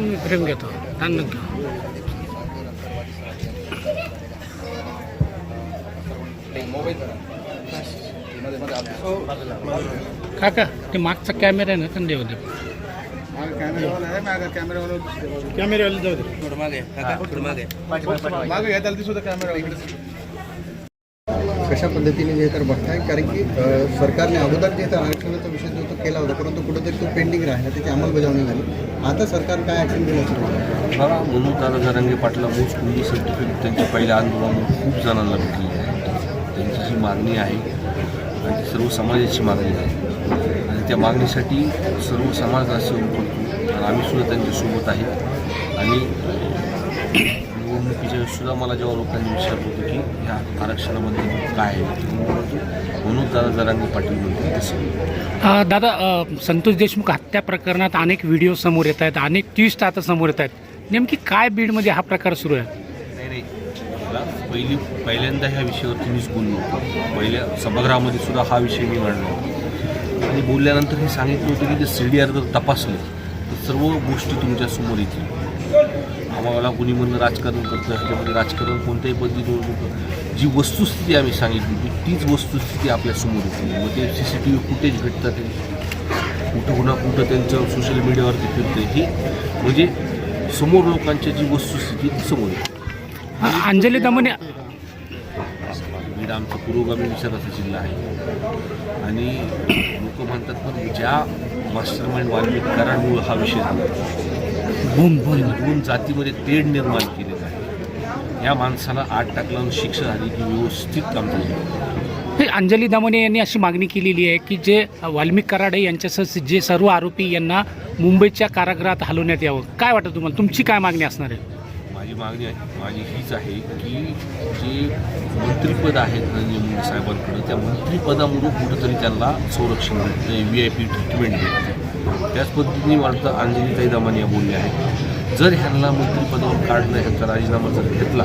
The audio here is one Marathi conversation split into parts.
मी फ्रेम घेतो तांदूळ काका ते मागचा कॅमेरा आहे ना संडे होते कॅमेरावाले जाऊ दे. थोडं मागे काका थोडं मागे. मागे घ्या त्याला सुद्धा कॅमेरा कशा पद्धतीने जे तर बघताय? कारण की सरकारने अगोदर जे तर आरक्षणाचा विषय जो तो केला होता परंतु कुठेतरी तो पेंडिंग राहिला त्याची अंमलबजावणी झाली. आता सरकार काय ॲक्शन घेण्याचं ठरवलं? बघा म्हणून दादा जरांगे पाटला मूस कुंडी सर्टिफिकेट त्यांच्या पहिल्या आंदोलनात खूप जणांना भेटलेली आहे त्यांची जी मागणी आहे आणि सर्व समाजाची मागणी आहे. त्या मागणीसाठी सर्व समाज असे उमटतो आणि आम्ही सुद्धा त्यांच्यासोबत आहे. आणि निवडणुकीच्या सुद्धा मला जेव्हा लोकांनी विचारलं होतं की ह्या आरक्षणामध्ये काय आहे म्हणून दादा जरांगे पाटील म्हणते तसं दादा संतोष देशमुख हत्या प्रकरणात अनेक व्हिडिओ समोर येत आहेत अनेक ट्विस्ट आता समोर येत आहेत. नेमकी काय बीडमध्ये हा प्रकार सुरू आहे? पहिली पहिल्यांदा ह्या विषयावरती मीच बोललो पहिल्या सभागृहामध्ये सुद्धा हा विषय मी मांडला आणि बोलल्यानंतर हे सांगितलं होतं की ते सी डी आर जर तपासले तर सर्व गोष्टी तुमच्यासमोर येतील. आम्हाला कोणी म्हणणं राजकारण करतं ह्याच्यामध्ये राजकारण कोणत्याही पद्धतीने होतं जी वस्तुस्थिती आम्ही सांगितली होती तीच वस्तुस्थिती आपल्यासमोर येते मग ते C C T V footage भेटतात कुठं कुणा कुठं त्यांचं सोशल मीडियावरती फिरतं हे. म्हणजे समोर लोकांच्या जी वस्तुस्थिती ती समोर येते अंजली दमने बीड आमचा पुरोगामी विचाराचा जिल्हा आहे. आणि लोक म्हणतात पण ज्या मास्टर माइंड वाल्मिक कराडमुळं हा विषय झाला. दोन जातीमध्ये तेढ निर्माण केलेलं आहे. या माणसाला आठ टाक लावून शिक्षा झाली की व्यवस्थित काम झालं अंजली दमने यांनी अशी मागणी केलेली आहे की जे वाल्मिक कराडे यांच्यासह जे सर्व आरोपी यांना मुंबईच्या कारागृहात हलवण्यात यावं. काय वाटतं तुम्हाला? तुमची काय मागणी असणार आहे? माझी मागणी आहे माझी हीच आहे की जे मंत्रिपद आहे धनंजय मुंडे साहेबांकडं त्या मंत्रिपदामधून कुठंतरी त्यांना संरक्षण भेटतं व्ही आय पी ट्रीटमेंट भेटते. त्याच पद्धतीने वाटतं अंजलीताई दमानिया बोलले आहेत. जर ह्यांना मंत्रिपदावर काढलं ह्यांचा राजीनामा जर घेतला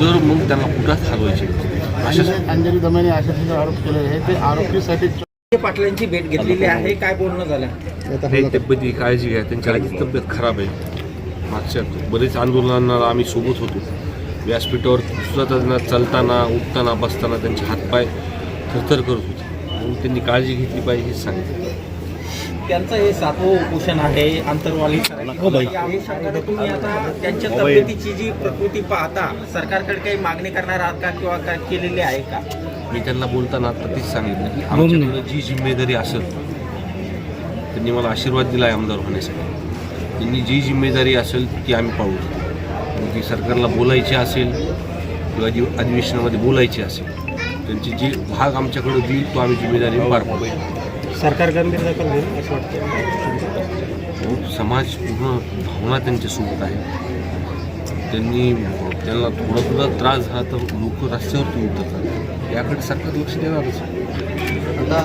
तर मग त्यांना कुठात हलवायचे अशा अंजली दमाने अशा आरोप केलेले आहे ते आरोपीसाठी पाटलांची भेट घेतलेली आहे काय बोलणं झालं? तब्येती काळजी घ्या त्यांची आधीच तब्येत खराब आहे. मागच्या बरेच आंदोलनांना आम्ही सोबत होतो. व्यासपीठावर सुद्धा त्यांना चालताना उठताना बसताना त्यांचे हातपाय थरथर करत होते. म्हणून त्यांनी काळजी घेतली पाहिजे हेच सांगितलं त्यांचं हे सातवं उपोषण आहे आंतरवाली या अनुषंगाने तुम्ही आता त्यांच्या तब्येतीची जी प्रकृती पाहता सरकारकडे काही मागणी करणार आहात का किंवा काय केलेली आहे का? मी त्यांना बोलताना आता तेच सांगितलं की आमच्याकडे जी जिम्मेदारी असेल त्यांनी मला आशीर्वाद दिला आहे आमदार होण्यासाठी. त्यांनी जी जिम्मेदारी असेल ती आम्ही पाळू मग ती सरकारला बोलायची असेल किंवा जी अधिवेशनामध्ये बोलायची असेल त्यांची जी भाग आमच्याकडे देईल तो आम्ही जिम्मेदारी पार पाडू. सरकार गंभीर दखल घेईल असं वाटतं खूप समाज पूर्ण भावना त्यांच्यासोबत आहे. त्यांनी त्यांना थोडा थोडा त्रास झाला तर लोक रस्त्यावरती उतरतात. याकडे सरकार लक्ष देणारच. आता